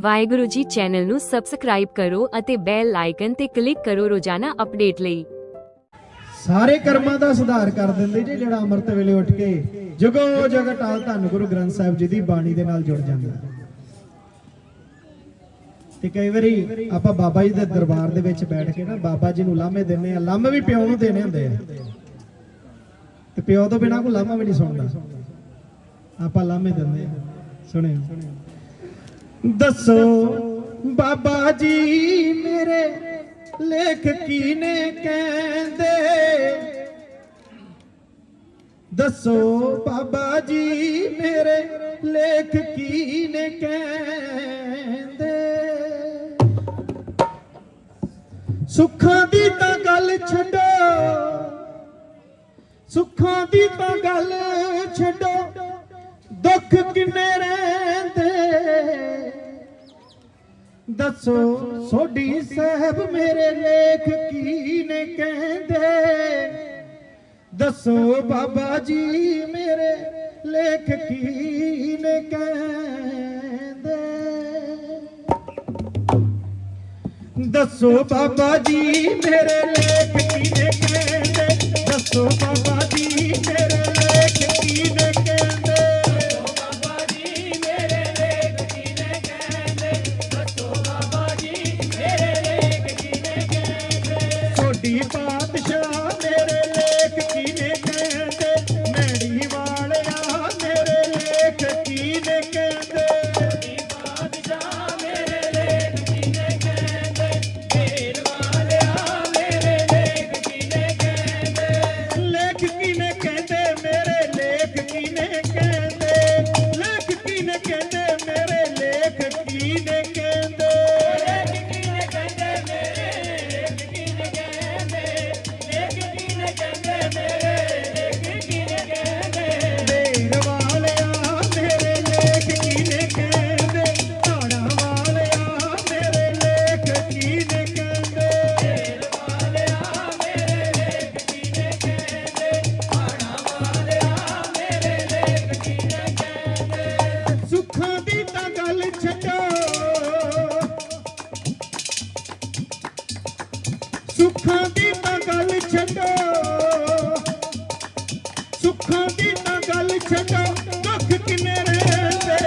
Waheguru ji channel ਨੂੰ subscribe ਕਰੋ ਅਤੇ ਬੈਲ ਆਈਕਨ ਤੇ ਕਲਿੱਕ ਕਰੋ ਰੋਜ਼ਾਨਾ ਅਪਡੇਟ ਲਈ। ਸਾਰੇ ਕਰਮਾਂ ਦਾ ਸੁਧਾਰ ਕਰ ਦਿੰਦੇ ਜੀ ਜਿਹੜਾ ਅੰਮ੍ਰਿਤ ਵੇਲੇ ਉੱਠ ਕੇ ਜਗੋ ਜਗ ਟਾਲ ਧੰਨ ਗੁਰੂ ਗ੍ਰੰਥ ਸਾਹਿਬ ਜੀ ਦੀ ਬਾਣੀ ਦੇ ਨਾਲ ਜੁੜ ਜਾਂਦਾ। ਤੇ ਕਈ ਵਾਰੀ ਆਪਾਂ ਬਾਬਾ ਜੀ ਦੇ ਦਰਬਾਰ ਦੇ ਵਿੱਚ ਬੈਠ ਕੇ ਨਾ ਬਾਬਾ ਜੀ ਨੂੰ ਲਾਮੇ ਦਿੰਨੇ ਆ ਲਾਮੇ ਵੀ ਪਿਓ ਨੂੰ ਦੇਣੇ ਹੁੰਦੇ ਆ। ਤੇ ਪਿਓ ਤੋਂ ਬਿਨਾ ਕੋਈ ਲਾਹਮਾ ਵੀ ਨਹੀਂ ਸੁਣਦਾ। ਆਪਾਂ ਲਾਹਮੇ ਦਿੰਦੇ ਸੁਣਿਆ ਸੁਣਿਓ। ਦੱਸੋ, ਬਾਬਾ ਜੀ ਮੇਰੇ ਲੇਖ ਕੀ ਕਹਿੰਦੇ? ਦੱਸੋ, ਬਾਬਾ ਜੀ ਮੇਰੇ ਲੇਖ ਕੀ ਨੇ ਕਹਿੰਦੇ? ਸੁੱਖਾਂ ਦੀ ਤਾਂ ਗੱਲ ਛੱਡੋ, ਸੁੱਖਾਂ ਦੀ ਤਾਂ ਗੱਲ ਛੱਡੋ, ਦੁੱਖ ਕਿੰਨੇ ਰਹਿੰਦੇ? ਦੱਸੋ, ਸੋਢੀ ਸਾਹਿਬ ਮੇਰੇ ਲੇਖ ਕੀ ਨੇ ਕਹਿੰਦੇ? ਦੱਸੋ ਬਾਬਾ ਜੀ ਮੇਰੇ ਲੇਖ ਕੀ ਨੇ ਕਹਿੰਦੇ? ਦੱਸੋ ਬਾਬਾ ਜੀ ਮੇਰੇ ਲੇਖ ਕੀ ਨੇ ਕਹਿੰਦੇ? ਦੱਸੋ ਬਾਬਾ ਜੀ ਮੇਰੇ ਸੁੱਖਾਂ ਦੀ ਤਾਂ ਗੱਲ ਛੱਡੋ ਦੁੱਖ ਕਿੰਨੇ ਰਹਿੰਦੇ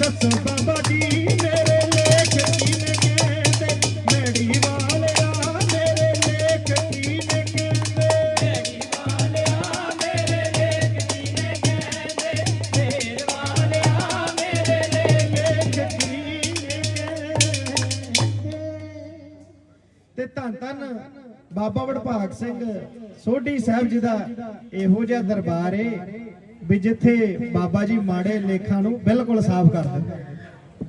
ਦੱਸੋ ਬਾਬਾ ਜੀ ਮੇਰੇ ਲੇਖ ਕੀ ਨੇ ਕਹਿੰਦੇ ਮੈੜੀ ਵਾਲਿਆ ਮੇਰੇ ਲੇਖ ਕੀ ਨੇ ਕਹਿੰਦੇ ਤੇ ਧੰਨ ਧੰਨ ਬਾਬਾ ਵਡਭਾਗ ਸਿੰਘ ਸੋਢੀ ਸਾਹਿਬ ਜੀ ਦਾ ਇਹੋ ਜਿਹਾ ਦਰਬਾਰ ਏ ਵੀ ਜਿੱਥੇ ਬਾਬਾ ਜੀ ਮਾੜੇ ਲੇਖਾਂ ਨੂੰ ਬਿਲਕੁਲ ਸਾਫ਼ ਕਰ ਦਿੰਦੇ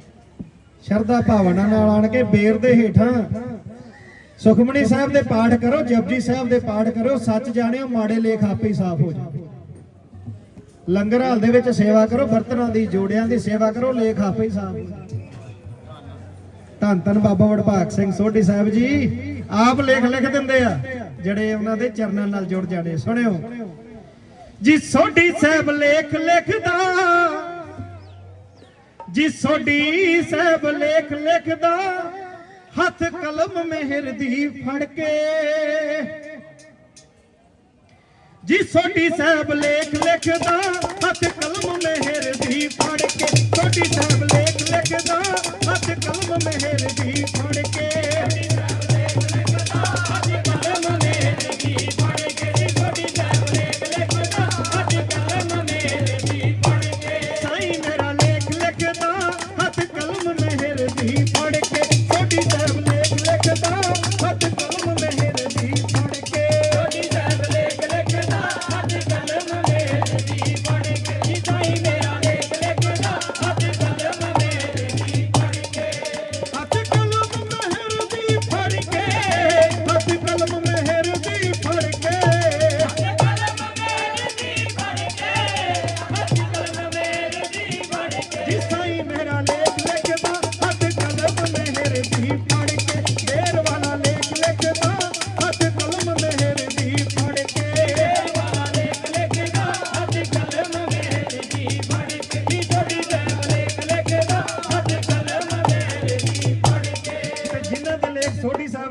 ਸ਼ਰਧਾ ਭਾਵਨਾ ਨਾਲ ਆਣ ਕੇ ਬੇਰ ਦੇ ਹੇਠਾਂ ਸੁਖਮਣੀ ਸਾਹਿਬ ਦੇ ਪਾਠ ਕਰੋ, ਜਪਜੀ ਸਾਹਿਬ ਦੇ ਪਾਠ ਕਰੋ, ਸੱਚ ਜਾਣਿਓ, ਮਾੜੇ ਲੇਖ ਆਪੇ ਹੀ ਸਾਫ਼ ਹੋ ਜਾਣਗੇ ਲੰਗਰ ਹਾਲ ਦੇ ਵਿੱਚ ਸੇਵਾ ਕਰੋ, ਬਰਤਨਾਂ ਦੀ ਜੋੜਿਆਂ ਦੀ ਸੇਵਾ ਕਰੋ, ਲੇਖ ਆਪੇ ਹੀ ਸਾਫ਼ ਹੋ ਜਾਣਗੇ ਧੰਨ ਧੰਨ ਬਾਬਾ ਵਡਭਾਗ ਸਿੰਘ ਸੋਢੀ ਸਾਹਿਬ ਜੀ। ਆਪ ਲੇਖ ਲਿਖ ਦਿੰਦੇ ਆ, ਜਿਹੜੇ ਉਹਨਾਂ ਦੇ ਚਰਨਾਂ ਨਾਲ ਜੁੜ ਜਾਣੇ, ਸੁਣਿਓ। ਜੀ ਸੋਢੀ ਸਾਹਿਬ ਲੇਖ ਲਿਖਦਾ, ਜੀ ਸੋਢੀ ਸਾਹਿਬ ਲੇਖ ਲਿਖਦਾ, ਹੱਥ ਕਲਮ ਮਿਹਰ ਦੀ ਫੜ ਕੇ। ਜੀ ਸੋਢੀ ਸਾਹਿਬ ਲੇਖ ਲਿਖਦਾ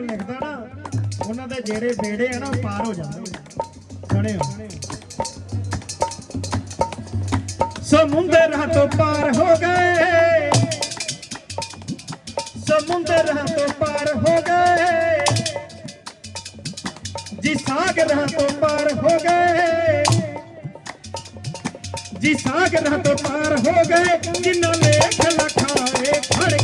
ਲਿਖਦਾ ਨਾ, ਉਹਨਾਂ ਦੇ ਜਿਹੜੇ ਬੇੜੇ ਆ ਨਾ ਪਾਰ ਹੋ ਜਾਂਦੇ ਸੁਣਿਓ। ਸਮੁੰਦਰਾਂ ਤੋਂ ਪਾਰ ਹੋ ਗਏ। ਸਮੁੰਦਰਾਂ ਤੋਂ ਪਾਰ ਹੋ ਗਏ। ਜੀ ਸਾਗਰਾਂ ਤੋਂ ਪਾਰ ਹੋ ਗਏ। ਜੀ ਸਾਗਰਾਂ ਤੋਂ ਪਾਰ ਹੋ ਗਏ। ਜਿਨ੍ਹਾਂ ਲੇਖ ਲਖਾਏ ਖੜ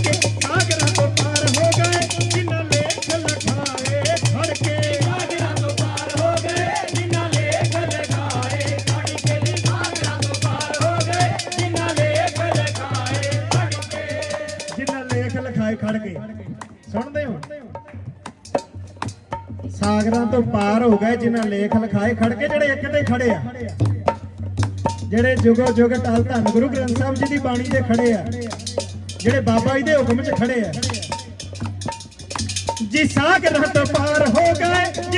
ਲਖਾਏ ਕੇ। ਸੁਣਦੇ ਹੋ? ਸਾਗਰਾਂ ਤੋਂ ਪਾਰ ਹੋ ਗਏ ਜਿਨ੍ਹਾਂ ਲੇਖ ਲਿਖਾਏ। ਖੜ ਕੇ ਜਿਹੜੇ ਇੱਕ ਤੇ ਖੜੇ ਆ। ਜਿਹੜੇ ਜੁਗੋ ਜੁਗ ਟਲ ਧੰਨ ਗੁਰੂ ਗ੍ਰੰਥ ਸਾਹਿਬ ਜੀ ਦੀ ਬਾਣੀ ਦੇ ਖੜੇ ਆ। ਜਿਹੜੇ ਬਾਬਾ ਜੀ ਦੇ ਹੁਕਮ 'ਚ ਖੜੇ ਆ। ਜੀ ਸਾਗਰਾਂ ਤੋਂ ਪਾਰ ਹੋ ਗਏ